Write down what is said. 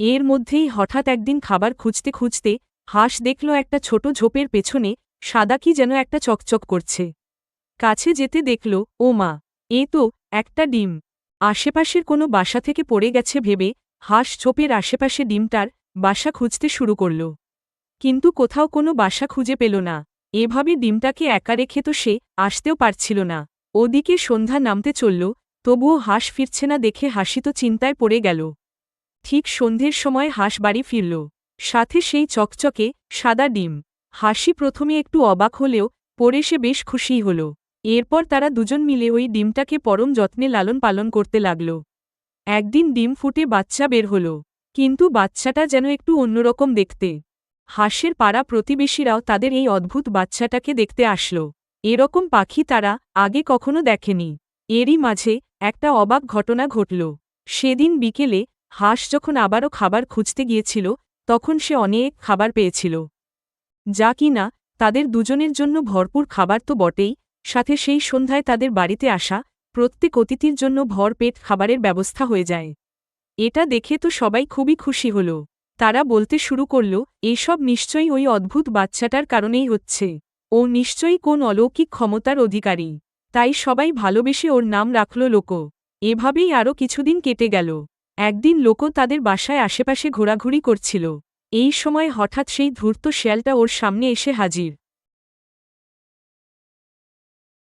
এর মধ্যেই হঠাৎ একদিন খাবার খুঁজতে খুঁজতে হাঁস দেখল একটা ছোট ঝোপের পেছনে সাদা কি যেন একটা চকচক করছে। কাছে যেতে দেখল, ও মা, এ তো একটা ডিম। আশেপাশের কোনো বাসা থেকে পড়ে গেছে ভেবে হাঁস ঝোপের আশেপাশে ডিমটার বাসা খুঁজতে শুরু করল। কিন্তু কোথাও কোনো বাসা খুঁজে পেল না। এভাবে ডিমটাকে একা রেখে তো সে আসতেও পারছিল না। ওদিকে সন্ধ্যা নামতে চলল, তবুও হাঁস ফিরছে না দেখে হাসি তো চিন্তায় পড়ে গেল। ঠিক সন্ধ্যের সময় হাঁস বাড়ি ফিরল। সাথে সেই চকচকে, সাদা ডিম। হাসি প্রথমে একটু অবাক হলেও, পরে সে বেশ খুশি হল। এরপর তারা দুজন মিলে ওই ডিমটাকে পরম যত্নে লালন পালন করতে লাগল। একদিন ডিম ফুটে বাচ্চা বের হল। কিন্তু বাচ্চাটা যেন একটু অন্যরকম দেখতে। হাঁসের পাড়া প্রতিবেশীরাও তাদের এই অদ্ভুত বাচ্চাটাকে দেখতে আসল। এরকম পাখি তারা আগে কখনো দেখেনি। এরই মাঝে একটা অবাক ঘটনা ঘটল। সেদিন বিকেলে হাঁস যখন আবারও খাবার খুঁজতে গিয়েছিল, তখন সে অনেক খাবার পেয়েছিল। যা কিনা তাদের দুজনের জন্য ভরপুর খাবার তো বটেই, সাথে সেই সন্ধ্যায় তাদের বাড়িতে আসা প্রত্যেক অতিথির জন্য ভরপেট খাবারের ব্যবস্থা হয়ে যায়। এটা দেখে তো সবাই খুবই খুশি হল। তারা বলতে শুরু করল, এসব নিশ্চয়ই ওই অদ্ভুত বাচ্চাটার কারণেই হচ্ছে। ও নিশ্চয়ই কোন অলৌকিক ক্ষমতার অধিকারী। তাই সবাই ভালোবেসে ওর নাম রাখল লোক। এভাবেই আরও কিছুদিন কেটে গেল। একদিন লোক তাদের বাসায় আশেপাশে ঘোরাঘুরি করছিল। এই সময় হঠাৎ সেই ধূর্ত শেয়ালটা ওর সামনে এসে হাজির।